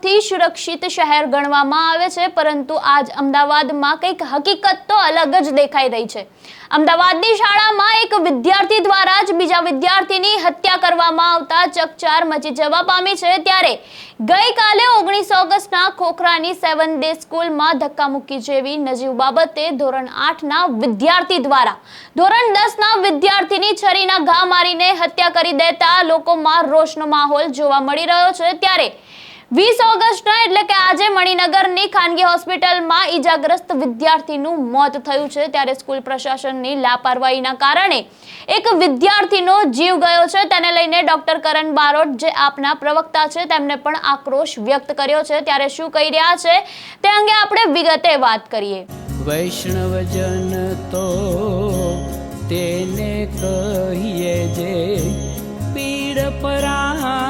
સૌથી સુરક્ષિત શહેર ગણવામાં આવે છે, પરંતુ આજ અમદાવાદમાં કંઈક હકીકત તો અલગ જ દેખાઈ રહી છે. અમદાવાદની શાળામાં એક વિદ્યાર્થી દ્વારા જ બીજા વિદ્યાર્થીની હત્યા કરવામાં આવતા ચકચાર મચી જવા પામી છે, ત્યારે ગઈકાલે ઓગણીસ ઓગસ્ટના ખોખરાની સેવન ડે સ્કૂલમાં ધક્કામુક્કી જેવી નજીવ બાબતે ધોરણ આઠના વિદ્યાર્થી દ્વારા, ધોરણ દસના વિદ્યાર્થીની છરીના ઘા મારીને હત્યા કરી દેતા લોકોમાં રોષનો માહોલ જોવા મળી રહ્યો છે, ત્યારે વીસ ઓગસ્ટના એટલે કે આજે મણિનગરની ખાનગી હોસ્પિટલમાં ઈજાગ્રસ્ત વિદ્યાર્થીનું મોત થયું છે. ત્યારે સ્કૂલ પ્રશાસનની લાપરવાહીના કારણે એક વિદ્યાર્થીનો જીવ ગયો છે. તેને લઈને ડોક્ટર કરણ બારોટ, જે આપના પ્રવક્તા છે, તેમને પણ આક્રોશ વ્યક્ત કર્યો છે. ત્યારે શું કહી રહ્યા છે તે અંગે આપણે વિગતે વાત કરીએ. વૈષ્ણવજન તો તેને કહીએ જે પીડ પરાઈ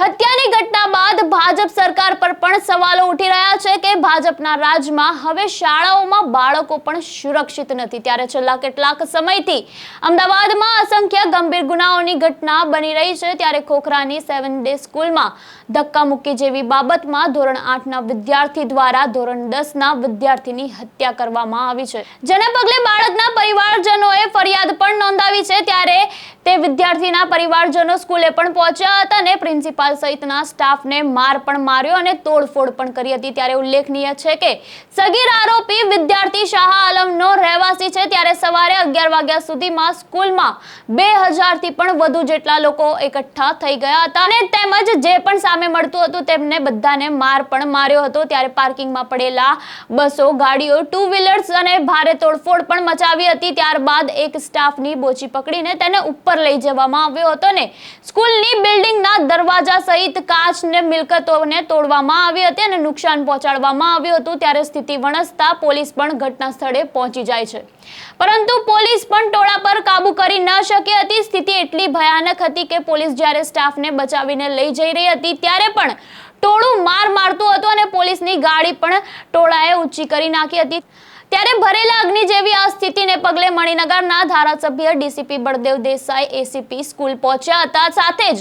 હત્યાની ઘટના બાદ ભાજપ સરકાર પર પણ સવાલો ઉઠી રહ્યા છે કે ભાજપના રાજમાં હવે શાળાઓમાં બાળકો પણ સુરક્ષિત નથી. ત્યારે છેલ્લા કેટલાક સમયથી અમદાવાદમાં અસંખ્ય ગંભીર ગુનાઓની ઘટના બની રહી છે. ત્યારે ખોખરાની સેવન ડે સ્કૂલમાં ધક્કા મૂકી જેવી બાબતમાં ધોરણ આઠના વિદ્યાર્થી દ્વારા ધોરણ દસના વિદ્યાર્થીની હત્યા કરવામાં આવી છે. જેને પગલે બાળકના પરિવારજનોએ ફરિયાદ પણ નોંધાવી છે. ત્યારે તે વિદ્યાર્થીના પરિવારજનો સ્કૂલે પણ પહોંચ્યા હતા અને પ્રિન્સિપાલ સહિતના સ્ટાફને માર પણ માર્યો અને તોડફોડ પણ કરી હતી. ત્યારે ઉલ્લેખનીય છે કે સગીર આરોપી વિદ્યાર્થી શાહ આલમનો રહેવાસી છે. ત્યારે સવારે અગિયાર વાગ્યા સુધીમાં સ્કૂલમાં બે હજારથી પણ વધુ જેટલા લોકો એકઠા થઈ ગયા હતા અને તેમજ જે પણ સામે મળતું હતું તેમને બધાને માર પણ માર્યો હતો. ત્યારે પાર્કિંગમાં પડેલા બસો ગાડીઓ ટુ વ્હીલર્સ અને ભારે તોડફોડ પણ મચાવી હતી. ત્યારબાદ એક સ્ટાફની બોચી પકડીને તેને ઉપર લઈ જવામાં આવ્યો હતો ને સ્કૂલની બિલ્ડિંગના દરવાજા સહિત કાચને મિલકતોને તોડવામાં આવી હતી અને નુકસાન પહોંચાડવામાં આવ્યું હતું, ત્યારે સ્થિતિ વણસતા પોલીસ પણ ઘટના સ્થળે પહોંચી જાય છે. પરંતુ પોલીસ પણ ટોળા પર કાબુ કરી ન શકી હતી. સ્થિતિ એટલી ભયાનક હતી કે પોલીસ જ્યારે સ્ટાફને બચાવીને લઈ જઈ રહી હતી, ત્યારે પણ ટોળું માર મારતું હતું અને પોલીસની ગાડી પણ ટોળાએ ઊંચી કરી નાખી હતી. ત્યારે ભરેલા અગ્નિ જેવી આ સ્થિતિને પગલે મણિનગરના ધારાસભ્ય DCP Baldev Desai, ACP school પહોંચ્યા હતા. સાથે જ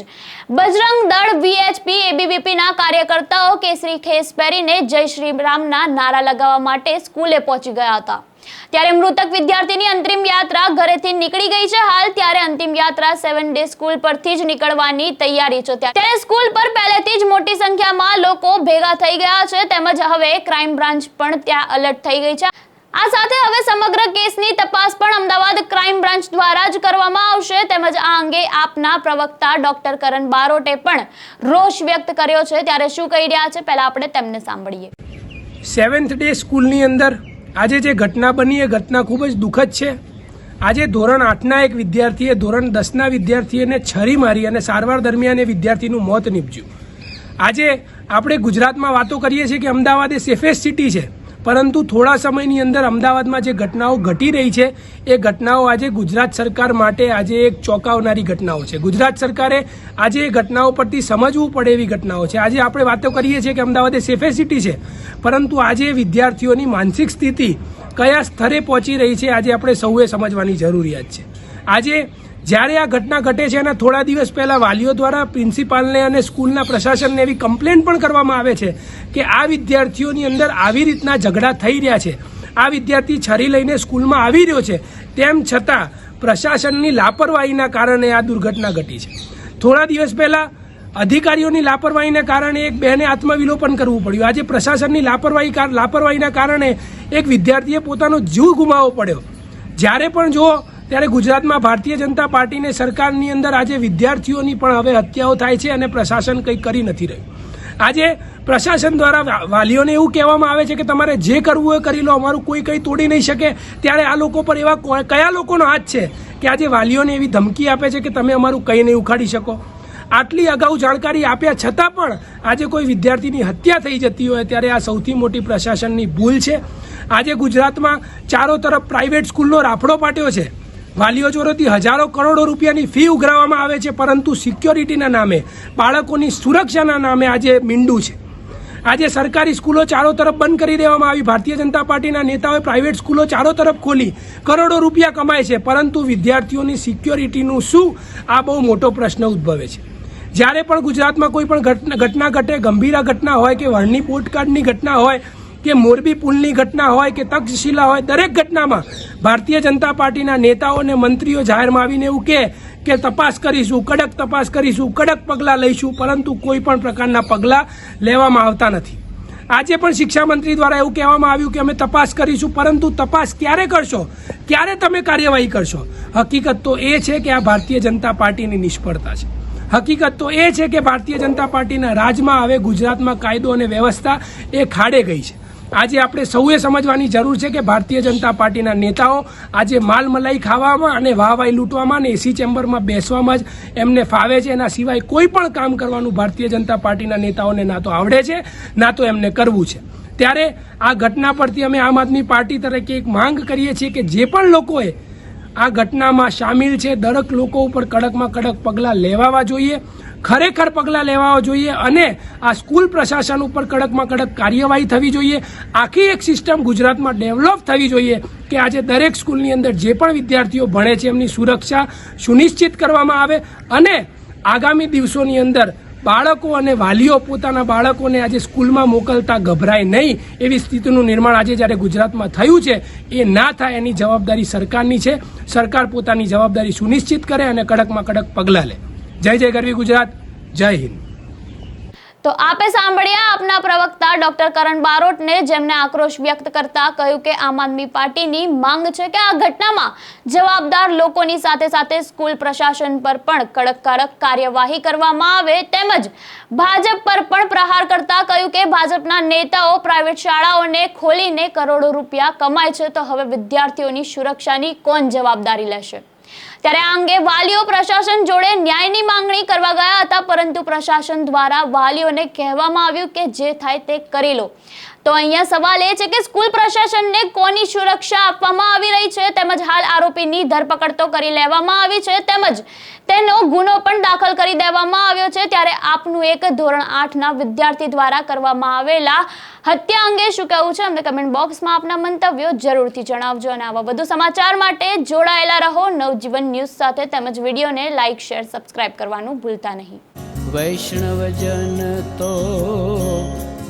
બજરંગ દળ વીએચપી, એબીવીપીના કાર્યકર્તાઓ કેસરી ખેસ પહેરીને જય શ્રી રામના નારા લગાવવા માટે સ્કૂલે પહોંચી ગયા હતા. ત્યારે મૃતક વિદ્યાર્થીની અંતિમ યાત્રા ઘરેથી નીકળી ગઈ છે. હાલ ત્યારે અંતિમ યાત્રા સેવન ડે સ્કૂલ પરથી જ નીકળવાની તૈયારી છે. ત્યારે સ્કૂલ પર પહેલેથી જ મોટી સંખ્યામાં લોકો ભેગા થઈ ગયા છે. તેમજ હવે ક્રાઇમ બ્રાન્ચ પણ ત્યાં અલર્ટ થઈ ગઈ છે. આ સાથે હવે સમગ્ર કેસની તપાસ પણ અમદાવાદ ક્રાઇમ બ્રાન્ચ દ્વારા જ કરવામાં આવશે. તેમજ આ અંગે આપના પ્રવક્તા ડોક્ટર કરણ બારોટે પણ રોષ વ્યક્ત કર્યો છે. ત્યારે શું કહી રહ્યા છે? પહેલા આપણે તેમને સાંભળીએ. સેવન્થ ડે સ્કૂલની અંદર આજે જે ઘટના બની, એ ઘટના ખૂબ જ દુઃખદ છે. આજે ધોરણ આઠના એક વિદ્યાર્થીએ ધોરણ દસના વિદ્યાર્થીને છરી મારી અને સારવાર દરમિયાન એ વિદ્યાર્થીનું મોત નીપજ્યું. આજે આપણે ગુજરાતમાં વાતો કરીએ છીએ કે અમદાવાદ એ સેફેસ્ટ સિટી છે. પરંતુ થોડા સમયની અંદર અમદાવાદમાં જે ઘટનાઓ ઘટી રહી છે, એ ઘટનાઓ આજે ગુજરાત સરકાર માટે આજે એક ચોંકાવનારી ઘટનાઓ છે. ગુજરાત સરકારે આજે એ ઘટનાઓ પરથી સમજવું પડે એવી ઘટનાઓ છે. આજે આપણે વાતો કરીએ છીએ કે અમદાવાદ એ સેફેસ્ટ સિટી છે, પરંતુ આજે વિદ્યાર્થીઓની માનસિક સ્થિતિ કયા સ્તરે પહોંચી રહી છે, આજે આપણે સૌએ સમજવાની જરૂરિયાત છે. આજે જ્યારે આ ઘટના ઘટે છે અને થોડા દિવસ પહેલા વાલીઓ દ્વારા પ્રિન્સિપાલને અને સ્કૂલના પ્રશાસનને એવી કમ્પ્લેન પણ કરવામાં આવે છે કે આ વિદ્યાર્થીઓની અંદર આવી રીતના ઝઘડા થઈ રહ્યા છે. આ વિદ્યાર્થી છરી લઈને સ્કૂલમાં આવી રહ્યો છે. તેમ છતાં પ્રશાસનની લાપરવાહીના કારણે આ દુર્ઘટના ઘટી છે. થોડા દિવસ પહેલા અધિકારીઓની લાપરવાહીને કારણે એક બહેને આત્મવિલોપન કરવું પડ્યું. આજે પ્રશાસનની લાપરવાહી લાપરવાહીના કારણે એક વિદ્યાર્થીએ પોતાનો જીવ ગુમાવવો પડ્યો. જ્યારે પણ જુઓ ત્યારે ગુજરાતમાં ભારતીય જનતા પાર્ટીને સરકારની અંદર આજે વિદ્યાર્થીઓની પણ હવે હત્યાઓ થાય છે અને પ્રશાસન કંઈ કરી નથી રહ્યું. આજે પ્રશાસન દ્વારા વાલીઓને એવું કહેવામાં આવે છે કે તમારે જે કરવું હોય કરી લો, અમારું કોઈ કંઈ તોડી નહીં શકે. ત્યારે આ લોકો પર એવા કયા લોકોનો હાથ છે કે આજે વાલીઓને એવી ધમકી આપે છે કે તમે અમારું કંઈ નહીં ઉખાડી શકો? આટલી અગાઉ જાણકારી આપ્યા છતાં પણ આજે કોઈ વિદ્યાર્થીની હત્યા થઈ જતી હોય ત્યારે આ સૌથી મોટી પ્રશાસનની ભૂલ છે. આજે ગુજરાતમાં ચારો તરફ પ્રાઇવેટ સ્કૂલનો રાફડો પાટ્યો છે. વાલીઓ જોડેથી હજારો કરોડો રૂપિયાની ફી ઉઘરાવવામાં આવે છે, પરંતુ સિક્યોરિટીના નામે, બાળકોની સુરક્ષાના નામે આજે મીંડું છે. આજે સરકારી સ્કૂલો ચારો તરફ બંધ કરી દેવામાં આવી. ભારતીય જનતા પાર્ટીના નેતાઓએ પ્રાઇવેટ સ્કૂલો ચારો તરફ ખોલી. કરોડો રૂપિયા કમાય છે, પરંતુ વિદ્યાર્થીઓની સિક્યોરિટીનું શું? આ બહુ મોટો પ્રશ્ન ઉદ્ભવે છે. જ્યારે પણ ગુજરાતમાં કોઈ પણ ઘટના ઘટે, ગંભીરા ઘટના હોય કે વળની પોસ્ટકાર્ડની ઘટના હોય કે મોરબી પુલની ઘટના હોય કે તક્ષશિલા હોય, દરેક ઘટનામાં ભારતીય જનતા પાર્ટીના નેતાઓ અને મંત્રીઓ જાહેરમાં આવીને એવું કહે કે તપાસ કરીશું, કડક તપાસ કરીશું, કડક પગલાં લઈશું, પરંતુ કોઈ પણ પ્રકારના પગલાં લેવામાં આવતા નથી. આજે પણ શિક્ષા મંત્રી દ્વારા એવું કહેવામાં આવ્યું કે અમે તપાસ કરીશું, પરંતુ તપાસ ક્યારે કરશો? ક્યારે તમે કાર્યવાહી કરશો? હકીકત તો એ છે કે આ ભારતીય જનતા પાર્ટીની નિષ્ફળતા છે. હકીકત તો એ છે કે ભારતીય જનતા પાર્ટીના રાજમાં હવે ગુજરાતમાં કાયદો અને વ્યવસ્થા એ ખાડે ગઈ છે. આજે આપણે સૌએ સમજવાની જરૂર છે કે ભારતીય જનતા પાર્ટીના નેતાઓ આજે માલ મલાઈ ખાવામાં અને વાહવાઈ લૂંટવામાં અને એસી ચેમ્બરમાં બેસવામાં જ એમને ફાવે છે. એના સિવાય કોઈ પણ કામ કરવાનું ભારતીય જનતા પાર્ટીના નેતાઓને ના તો આવડે છે, ના તો એમને કરવું છે. ત્યારે આ ઘટના પરથી અમે આમ આદમી પાર્ટી તરીકે એક માંગ કરીએ છીએ કે જે પણ લોકોએ આ ઘટનામાં સામેલ છે. દરેક લોકો ઉપર કડકમાં કડક પગલાં લેવાવા જોઈએ. ખરેખર પગલાં લેવા જોઈએ અને આ સ્કૂલ પ્રશાસન ઉપર કડકમાં કડક કાર્યવાહી થવી જોઈએ. આખી એક સિસ્ટમ ગુજરાતમાં ડેવલપ થવી જોઈએ કે આજે દરેક સ્કૂલની અંદર જે પણ વિદ્યાર્થીઓ ભણે છે એમની સુરક્ષા સુનિશ્ચિત કરવામાં આવે અને આગામી દિવસોની અંદર બાળકો અને વાલીઓ પોતાના બાળકોને આજે સ્કૂલમાં મોકલતા ગભરાય નહીં એવી સ્થિતિનું નિર્માણ આજે જ્યારે ગુજરાતમાં થયું છે, એ ના થાય એની જવાબદારી સરકારની છે. સરકાર પોતાની જવાબદારી સુનિશ્ચિત કરે અને કડકમાં કડક પગલાં લે. જય જય ગરવી ગુજરાત. જય હિન્દ. તો આપે સાંભળ્યા આપના પ્રવક્તા ડોક્ટર કરણ બારોટને જેમને આક્રોશ વ્યક્ત કરતા કહ્યું કે આમ આદમી પાર્ટીની માંગ છે કે આ ઘટનામાં જવાબદાર લોકોની સાથે સાથે સ્કૂલ પ્રશાસન પર પણ કડક કડક કાર્યવાહી કરવામાં આવે તેમજ ભાજપ પર પણ પ્રહાર કરતા કહ્યું કે ભાજપના નેતાઓ પ્રાઇવેટ શાળાઓને ખોલીને કરોડો રૂપિયા કમાય છે તો હવે વિદ્યાર્થીઓની સુરક્ષાની કોણ જવાબદારી લેશે? ત્યારે આ અંગે વાલીઓ પ્રશાસન જોડે ન્યાયની માંગણી કરવા ગયા હતા, પરંતુ પ્રશાસન દ્વારા વાલીઓને કહેવામાં આવ્યું કે જે થાય તે કરી લો. તો અહીંયા સવાલ એ છે કે સ્કૂલ પ્રશાસનને કોની સુરક્ષા આપવામાં આવી રહી છે? તેમજ હાલ આરોપીની ધરપકડ તો કરી લેવામાં આવી છે, તેમજ તેનો ગુનો પણ દાખલ કરી દેવામાં આવ્યો છે. ત્યારે આપનું એક ધોરણ આઠના વિદ્યાર્થી દ્વારા કરવામાં આવેલા હત્યા અંગે શું કહેવું છે? અમને કમેન્ટ બોક્સમાં આપના મંતવ્યો જરૂરથી જણાવજો અને આવા વધુ સમાચાર માટે જોડાયેલા રહો. નવજીવન ન્યૂઝ સાથે તેમજ વિડીયોને લાઇક, શેર, સબસ્ક્રાઇબ કરવાનું ભૂલતા નહીં. વૈષ્ણવજન તો